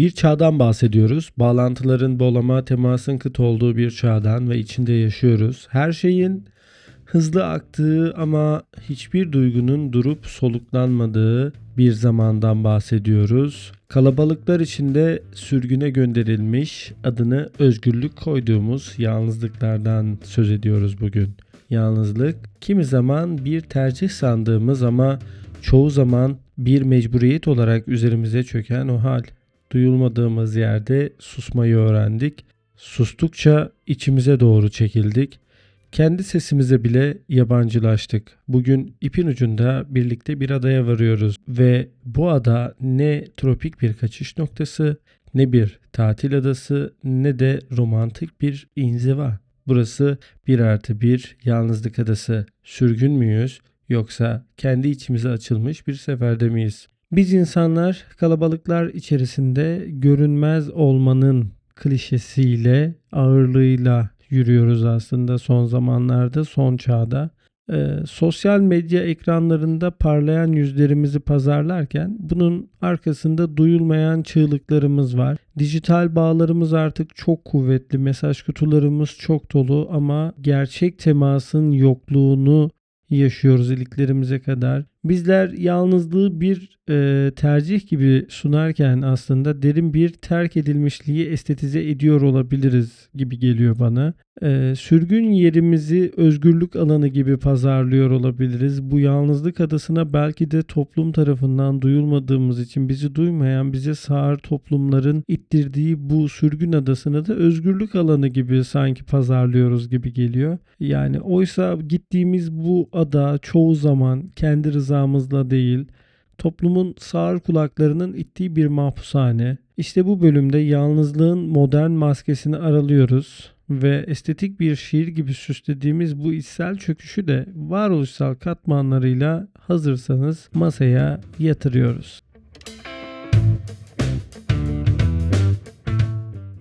Bir çağdan bahsediyoruz. Bağlantıların bol ama temasın kıt olduğu bir çağdan ve içinde yaşıyoruz. Her şeyin hızlı aktığı ama hiçbir duygunun durup soluklanmadığı bir zamandan bahsediyoruz. Kalabalıklar içinde sürgüne gönderilmiş adını özgürlük koyduğumuz yalnızlıklardan söz ediyoruz bugün. Yalnızlık kimi zaman bir tercih sandığımız ama çoğu zaman bir mecburiyet olarak üzerimize çöken o hal. Duyulmadığımız yerde susmayı öğrendik. Sustukça içimize doğru çekildik. Kendi sesimize bile yabancılaştık. Bugün ipin ucunda birlikte bir adaya varıyoruz ve bu ada ne tropik bir kaçış noktası, ne bir tatil adası, ne de romantik bir inziva. Burası bir artı bir yalnızlık adası. Sürgün müyüz yoksa kendi içimize açılmış bir seferde miyiz? Biz insanlar kalabalıklar içerisinde görünmez olmanın klişesiyle, ağırlığıyla yürüyoruz aslında son zamanlarda, son çağda. Ee, sosyal medya ekranlarında parlayan yüzlerimizi pazarlarken bunun arkasında duyulmayan çığlıklarımız var. Dijital bağlarımız artık çok kuvvetli, mesaj kutularımız çok dolu ama gerçek temasın yokluğunu yaşıyoruz iliklerimize kadar. Bizler yalnızlığı bir e, tercih gibi sunarken aslında derin bir terk edilmişliği estetize ediyor olabiliriz gibi geliyor bana. E, sürgün yerimizi özgürlük alanı gibi pazarlıyor olabiliriz. Bu yalnızlık adasına belki de toplum tarafından duyulmadığımız için bizi duymayan, bize sağır toplumların ittirdiği bu sürgün adasını da özgürlük alanı gibi sanki pazarlıyoruz gibi geliyor. Yani oysa gittiğimiz bu ada çoğu zaman kendi rızamızla değil, toplumun sağır kulaklarının ittiği bir mahpushane. İşte bu bölümde yalnızlığın modern maskesini aralıyoruz ve estetik bir şiir gibi süslediğimiz bu içsel çöküşü de varoluşsal katmanlarıyla hazırsanız masaya yatırıyoruz.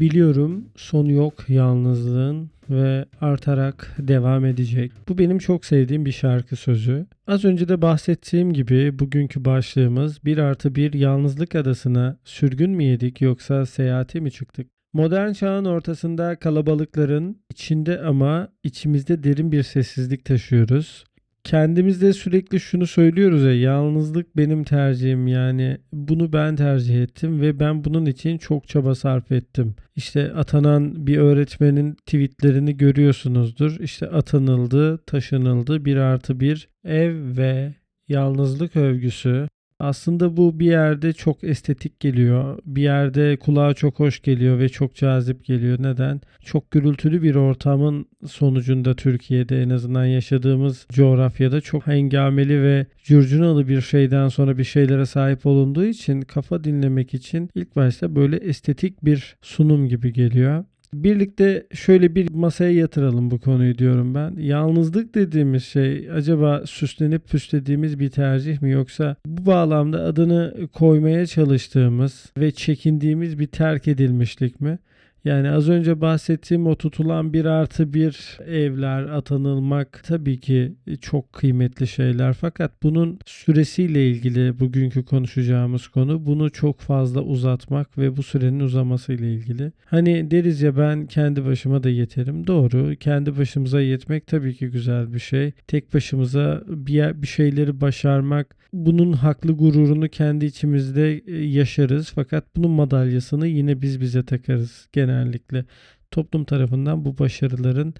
Biliyorum sonu yok yalnızlığın ve artarak devam edecek. Bu benim çok sevdiğim bir şarkı sözü. Az önce de bahsettiğim gibi bugünkü başlığımız bir artı bir yalnızlık adasına sürgün mü yedik yoksa seyahate mi çıktık? Modern çağın ortasında kalabalıkların içinde ama içimizde derin bir sessizlik taşıyoruz kendimizde sürekli şunu söylüyoruz ya yalnızlık benim tercihim yani bunu ben tercih ettim ve ben bunun için çok çaba sarf ettim. İşte atanan bir öğretmenin tweetlerini görüyorsunuzdur. İşte atanıldı, taşınıldı, bir artı bir ev ve yalnızlık övgüsü. Aslında bu bir yerde çok estetik geliyor. Bir yerde kulağa çok hoş geliyor ve çok cazip geliyor. Neden? Çok gürültülü bir ortamın sonucunda Türkiye'de en azından yaşadığımız coğrafyada çok hengameli ve curcunalı bir şeyden sonra bir şeylere sahip olunduğu için kafa dinlemek için ilk başta böyle estetik bir sunum gibi geliyor. Birlikte şöyle bir masaya yatıralım bu konuyu diyorum ben. Yalnızlık dediğimiz şey acaba süslenip püslediğimiz bir tercih mi yoksa bu bağlamda adını koymaya çalıştığımız ve çekindiğimiz bir terk edilmişlik mi? Yani az önce bahsettiğim o tutulan bir artı bir evler, atanılmak tabii ki çok kıymetli şeyler. Fakat bunun süresiyle ilgili bugünkü konuşacağımız konu bunu çok fazla uzatmak ve bu sürenin uzamasıyla ilgili. Hani deriz ya ben kendi başıma da yeterim. Doğru. Kendi başımıza yetmek tabii ki güzel bir şey. Tek başımıza bir, bir şeyleri başarmak bunun haklı gururunu kendi içimizde yaşarız. Fakat bunun madalyasını yine biz bize takarız. Genel genellikle toplum tarafından bu başarıların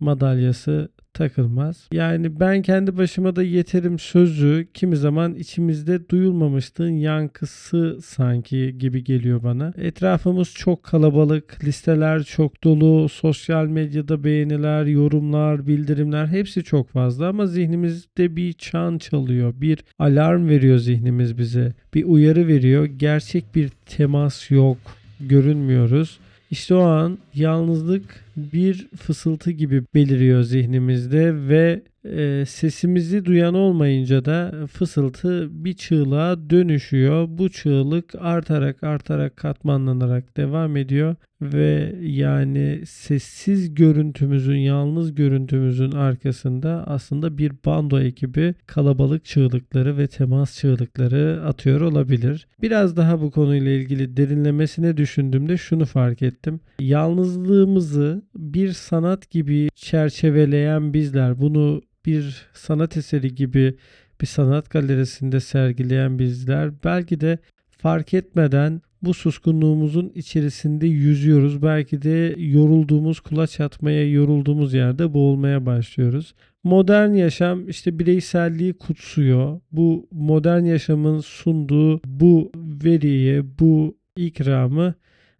madalyası takılmaz. Yani ben kendi başıma da yeterim sözü kimi zaman içimizde duyulmamışlığın yankısı sanki gibi geliyor bana. Etrafımız çok kalabalık, listeler çok dolu, sosyal medyada beğeniler, yorumlar, bildirimler hepsi çok fazla ama zihnimizde bir çan çalıyor. Bir alarm veriyor zihnimiz bize. Bir uyarı veriyor. Gerçek bir temas yok. Görünmüyoruz. İşte o an yalnızlık bir fısıltı gibi beliriyor zihnimizde ve e, sesimizi duyan olmayınca da fısıltı bir çığlığa dönüşüyor. Bu çığlık artarak artarak katmanlanarak devam ediyor ve yani sessiz görüntümüzün, yalnız görüntümüzün arkasında aslında bir bando ekibi kalabalık çığlıkları ve temas çığlıkları atıyor olabilir. Biraz daha bu konuyla ilgili derinlemesine düşündüğümde şunu fark ettim. Yalnızlığımızı bir sanat gibi çerçeveleyen bizler, bunu bir sanat eseri gibi bir sanat galerisinde sergileyen bizler belki de fark etmeden bu suskunluğumuzun içerisinde yüzüyoruz. Belki de yorulduğumuz, kulaç atmaya yorulduğumuz yerde boğulmaya başlıyoruz. Modern yaşam işte bireyselliği kutsuyor. Bu modern yaşamın sunduğu bu veriyi, bu ikramı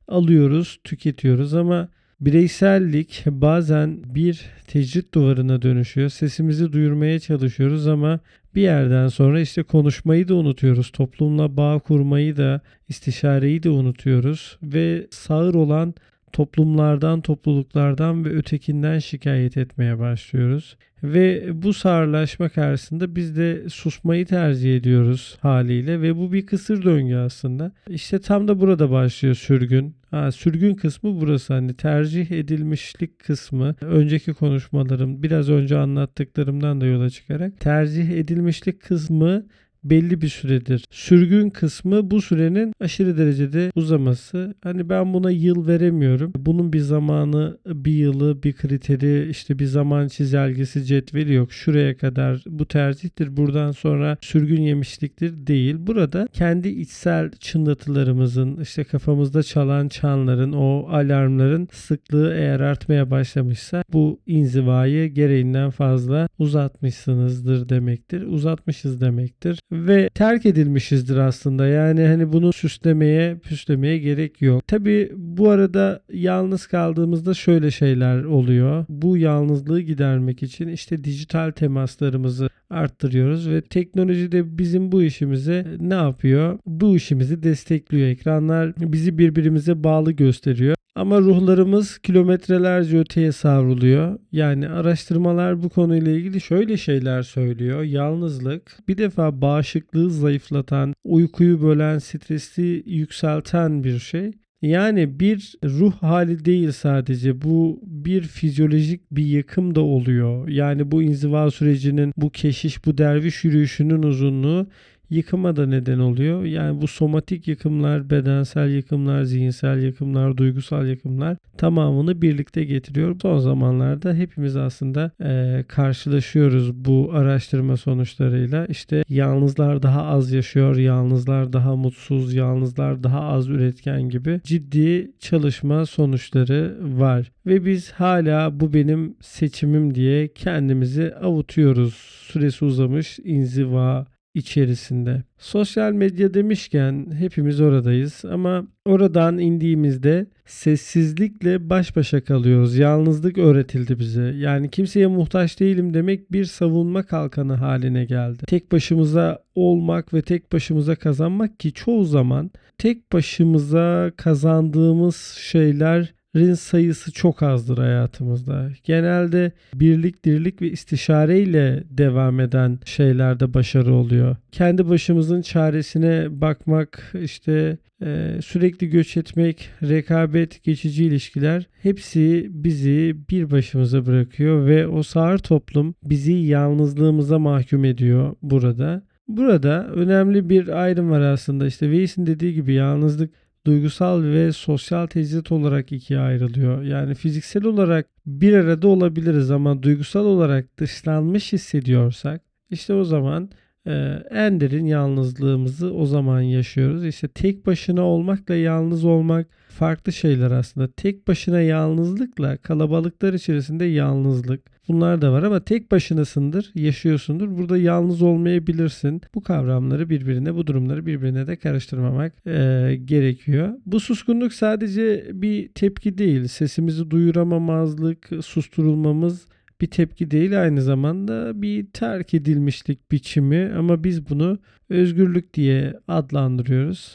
alıyoruz, tüketiyoruz ama bireysellik bazen bir tecrit duvarına dönüşüyor. Sesimizi duyurmaya çalışıyoruz ama bir yerden sonra işte konuşmayı da unutuyoruz. Toplumla bağ kurmayı da, istişareyi de unutuyoruz ve sağır olan toplumlardan, topluluklardan ve ötekinden şikayet etmeye başlıyoruz. Ve bu sağırlaşma karşısında biz de susmayı tercih ediyoruz haliyle ve bu bir kısır döngü aslında. İşte tam da burada başlıyor sürgün. Ha, sürgün kısmı burası hani tercih edilmişlik kısmı önceki konuşmalarım biraz önce anlattıklarımdan da yola çıkarak tercih edilmişlik kısmı belli bir süredir. Sürgün kısmı bu sürenin aşırı derecede uzaması. Hani ben buna yıl veremiyorum. Bunun bir zamanı, bir yılı, bir kriteri, işte bir zaman çizelgesi, cetveli yok. Şuraya kadar bu tercihtir. Buradan sonra sürgün yemişliktir değil. Burada kendi içsel çınlatılarımızın, işte kafamızda çalan çanların, o alarmların sıklığı eğer artmaya başlamışsa bu inzivayı gereğinden fazla uzatmışsınızdır demektir. Uzatmışız demektir ve terk edilmişizdir aslında. Yani hani bunu süslemeye, püslemeye gerek yok. Tabi bu arada yalnız kaldığımızda şöyle şeyler oluyor. Bu yalnızlığı gidermek için işte dijital temaslarımızı arttırıyoruz ve teknoloji de bizim bu işimize ne yapıyor? Bu işimizi destekliyor. Ekranlar bizi birbirimize bağlı gösteriyor. Ama ruhlarımız kilometrelerce öteye savruluyor. Yani araştırmalar bu konuyla ilgili şöyle şeyler söylüyor. Yalnızlık bir defa bağışıklığı zayıflatan, uykuyu bölen, stresi yükselten bir şey. Yani bir ruh hali değil sadece bu bir fizyolojik bir yıkım da oluyor. Yani bu inziva sürecinin bu keşiş bu derviş yürüyüşünün uzunluğu yıkıma da neden oluyor. Yani bu somatik yıkımlar, bedensel yıkımlar, zihinsel yıkımlar, duygusal yıkımlar tamamını birlikte getiriyor. Son zamanlarda hepimiz aslında e, karşılaşıyoruz bu araştırma sonuçlarıyla. İşte yalnızlar daha az yaşıyor, yalnızlar daha mutsuz, yalnızlar daha az üretken gibi ciddi çalışma sonuçları var. Ve biz hala bu benim seçimim diye kendimizi avutuyoruz. Süresi uzamış inziva, içerisinde. Sosyal medya demişken hepimiz oradayız ama oradan indiğimizde sessizlikle baş başa kalıyoruz. Yalnızlık öğretildi bize. Yani kimseye muhtaç değilim demek bir savunma kalkanı haline geldi. Tek başımıza olmak ve tek başımıza kazanmak ki çoğu zaman tek başımıza kazandığımız şeyler rin sayısı çok azdır hayatımızda. Genelde birlik, dirlik ve istişareyle devam eden şeylerde başarı oluyor. Kendi başımızın çaresine bakmak, işte e, sürekli göç etmek, rekabet, geçici ilişkiler hepsi bizi bir başımıza bırakıyor ve o sağır toplum bizi yalnızlığımıza mahkum ediyor burada. Burada önemli bir ayrım var aslında. İşte Weiss'in dediği gibi yalnızlık duygusal ve sosyal tecrit olarak ikiye ayrılıyor. Yani fiziksel olarak bir arada olabiliriz ama duygusal olarak dışlanmış hissediyorsak işte o zaman e, en derin yalnızlığımızı o zaman yaşıyoruz. İşte tek başına olmakla yalnız olmak farklı şeyler aslında. Tek başına yalnızlıkla kalabalıklar içerisinde yalnızlık bunlar da var ama tek başınasındır, yaşıyorsundur. Burada yalnız olmayabilirsin. Bu kavramları birbirine, bu durumları birbirine de karıştırmamak e, gerekiyor. Bu suskunluk sadece bir tepki değil. Sesimizi duyuramamazlık, susturulmamız bir tepki değil aynı zamanda bir terk edilmişlik biçimi ama biz bunu özgürlük diye adlandırıyoruz.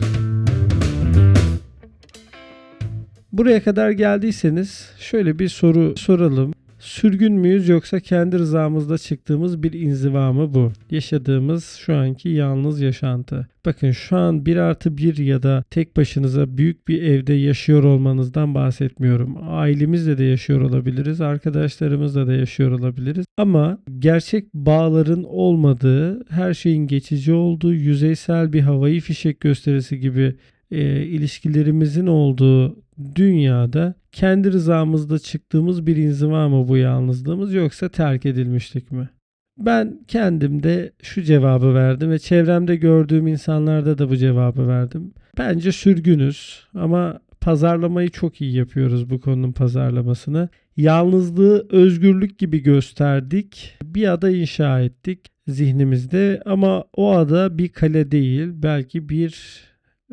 Buraya kadar geldiyseniz şöyle bir soru soralım. Sürgün müyüz yoksa kendi rızamızda çıktığımız bir inziva mı bu? Yaşadığımız şu anki yalnız yaşantı. Bakın şu an bir artı bir ya da tek başınıza büyük bir evde yaşıyor olmanızdan bahsetmiyorum. Ailemizle de yaşıyor olabiliriz, arkadaşlarımızla da yaşıyor olabiliriz. Ama gerçek bağların olmadığı, her şeyin geçici olduğu, yüzeysel bir havayı fişek gösterisi gibi e, ilişkilerimizin olduğu dünyada kendi rızamızda çıktığımız bir inziva mı bu yalnızlığımız yoksa terk edilmişlik mi? Ben kendimde şu cevabı verdim ve çevremde gördüğüm insanlarda da bu cevabı verdim. Bence sürgünüz ama pazarlamayı çok iyi yapıyoruz bu konunun pazarlamasını. Yalnızlığı özgürlük gibi gösterdik. Bir ada inşa ettik zihnimizde ama o ada bir kale değil belki bir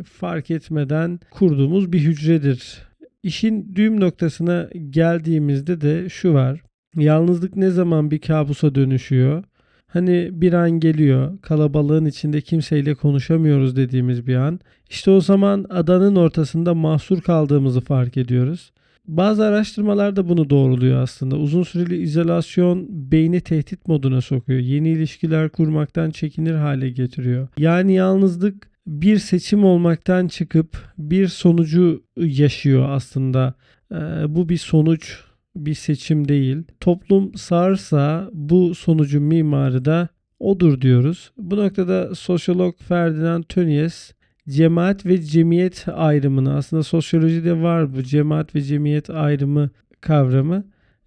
fark etmeden kurduğumuz bir hücredir. İşin düğüm noktasına geldiğimizde de şu var. Yalnızlık ne zaman bir kabusa dönüşüyor? Hani bir an geliyor, kalabalığın içinde kimseyle konuşamıyoruz dediğimiz bir an. İşte o zaman adanın ortasında mahsur kaldığımızı fark ediyoruz. Bazı araştırmalar da bunu doğruluyor aslında. Uzun süreli izolasyon beyni tehdit moduna sokuyor. Yeni ilişkiler kurmaktan çekinir hale getiriyor. Yani yalnızlık bir seçim olmaktan çıkıp bir sonucu yaşıyor aslında. Ee, bu bir sonuç, bir seçim değil. Toplum sağırsa bu sonucun mimarı da odur diyoruz. Bu noktada sosyolog Ferdinand Tönnies cemaat ve cemiyet ayrımını aslında sosyolojide var bu cemaat ve cemiyet ayrımı kavramı.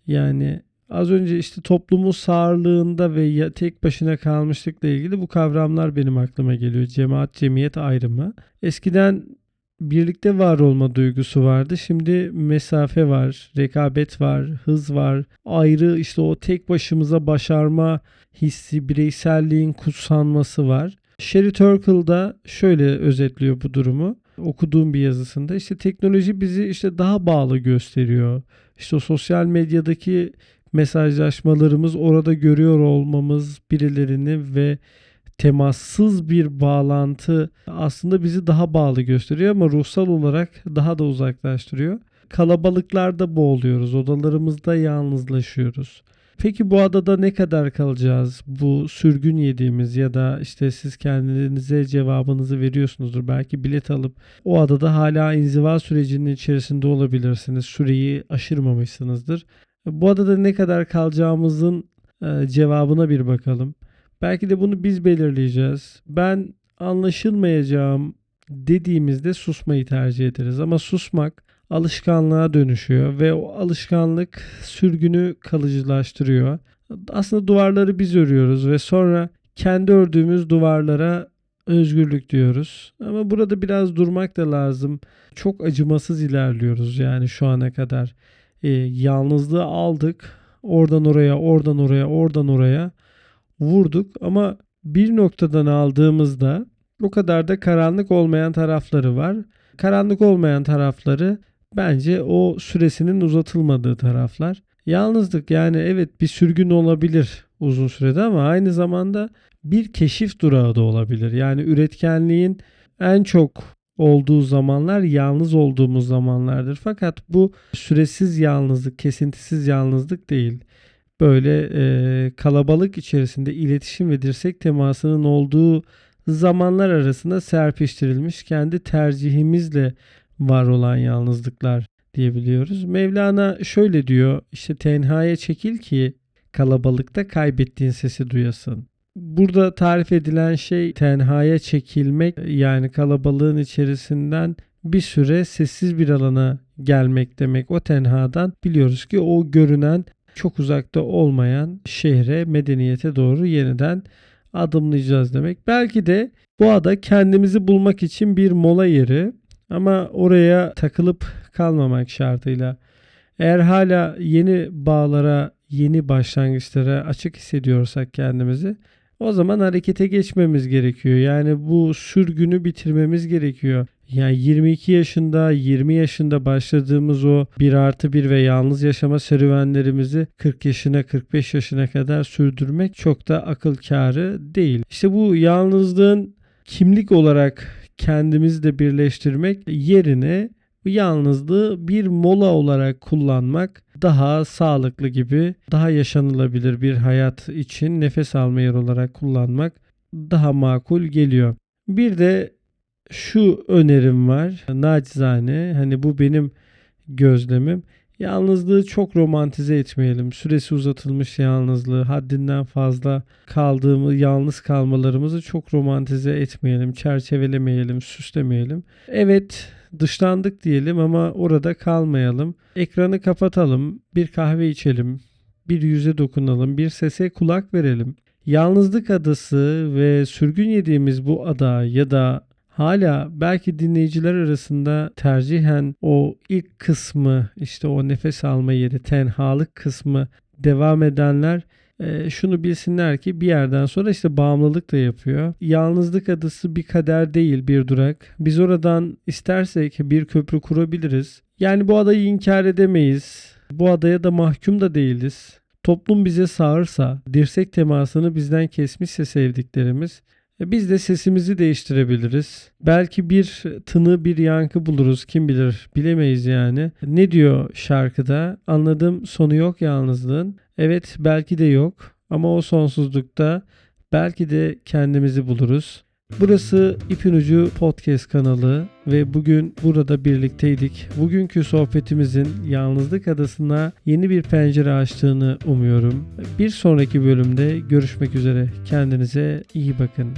Yani Az önce işte toplumun sağırlığında ve tek başına kalmışlıkla ilgili bu kavramlar benim aklıma geliyor. Cemaat, cemiyet ayrımı. Eskiden birlikte var olma duygusu vardı. Şimdi mesafe var, rekabet var, hız var. Ayrı işte o tek başımıza başarma hissi, bireyselliğin kutsanması var. Sherry Turkle şöyle özetliyor bu durumu. Okuduğum bir yazısında işte teknoloji bizi işte daha bağlı gösteriyor. İşte o sosyal medyadaki mesajlaşmalarımız orada görüyor olmamız birilerini ve temassız bir bağlantı aslında bizi daha bağlı gösteriyor ama ruhsal olarak daha da uzaklaştırıyor. Kalabalıklarda boğuluyoruz, odalarımızda yalnızlaşıyoruz. Peki bu adada ne kadar kalacağız? Bu sürgün yediğimiz ya da işte siz kendinize cevabınızı veriyorsunuzdur. Belki bilet alıp o adada hala inziva sürecinin içerisinde olabilirsiniz. Süreyi aşırmamışsınızdır. Bu adada ne kadar kalacağımızın e, cevabına bir bakalım. Belki de bunu biz belirleyeceğiz. Ben anlaşılmayacağım dediğimizde susmayı tercih ederiz ama susmak alışkanlığa dönüşüyor ve o alışkanlık sürgünü kalıcılaştırıyor. Aslında duvarları biz örüyoruz ve sonra kendi ördüğümüz duvarlara özgürlük diyoruz. Ama burada biraz durmak da lazım. Çok acımasız ilerliyoruz yani şu ana kadar e, yalnızlığı aldık. Oradan oraya, oradan oraya, oradan oraya vurduk ama bir noktadan aldığımızda o kadar da karanlık olmayan tarafları var. Karanlık olmayan tarafları bence o süresinin uzatılmadığı taraflar. Yalnızlık yani evet bir sürgün olabilir uzun sürede ama aynı zamanda bir keşif durağı da olabilir. Yani üretkenliğin en çok olduğu zamanlar yalnız olduğumuz zamanlardır. Fakat bu süresiz yalnızlık, kesintisiz yalnızlık değil. Böyle e, kalabalık içerisinde iletişim ve dirsek temasının olduğu zamanlar arasında serpiştirilmiş kendi tercihimizle var olan yalnızlıklar diyebiliyoruz. Mevlana şöyle diyor işte tenhaya çekil ki kalabalıkta kaybettiğin sesi duyasın. Burada tarif edilen şey tenhaya çekilmek yani kalabalığın içerisinden bir süre sessiz bir alana gelmek demek. O tenhadan biliyoruz ki o görünen çok uzakta olmayan şehre, medeniyete doğru yeniden adımlayacağız demek. Belki de bu ada kendimizi bulmak için bir mola yeri ama oraya takılıp kalmamak şartıyla. Eğer hala yeni bağlara, yeni başlangıçlara açık hissediyorsak kendimizi o zaman harekete geçmemiz gerekiyor. Yani bu sürgünü bitirmemiz gerekiyor. Yani 22 yaşında, 20 yaşında başladığımız o bir artı bir ve yalnız yaşama serüvenlerimizi 40 yaşına, 45 yaşına kadar sürdürmek çok da akıl kârı değil. İşte bu yalnızlığın kimlik olarak kendimizle birleştirmek yerine yalnızlığı bir mola olarak kullanmak daha sağlıklı gibi, daha yaşanılabilir bir hayat için nefes alma yeri olarak kullanmak daha makul geliyor. Bir de şu önerim var. Nacizane hani bu benim gözlemim. Yalnızlığı çok romantize etmeyelim. Süresi uzatılmış yalnızlığı, haddinden fazla kaldığımız, yalnız kalmalarımızı çok romantize etmeyelim, çerçevelemeyelim, süslemeyelim. Evet, dışlandık diyelim ama orada kalmayalım. Ekranı kapatalım, bir kahve içelim, bir yüze dokunalım, bir sese kulak verelim. Yalnızlık adası ve sürgün yediğimiz bu ada ya da hala belki dinleyiciler arasında tercihen o ilk kısmı işte o nefes alma yeri tenhalık kısmı devam edenler e, şunu bilsinler ki bir yerden sonra işte bağımlılık da yapıyor. Yalnızlık adası bir kader değil bir durak. Biz oradan istersek bir köprü kurabiliriz. Yani bu adayı inkar edemeyiz. Bu adaya da mahkum da değiliz. Toplum bize sağırsa, dirsek temasını bizden kesmişse sevdiklerimiz biz de sesimizi değiştirebiliriz. Belki bir tını bir yankı buluruz kim bilir bilemeyiz yani. Ne diyor şarkıda? Anladım sonu yok yalnızlığın. Evet belki de yok ama o sonsuzlukta belki de kendimizi buluruz. Burası İpin Ucu Podcast kanalı ve bugün burada birlikteydik. Bugünkü sohbetimizin Yalnızlık Adası'na yeni bir pencere açtığını umuyorum. Bir sonraki bölümde görüşmek üzere. Kendinize iyi bakın.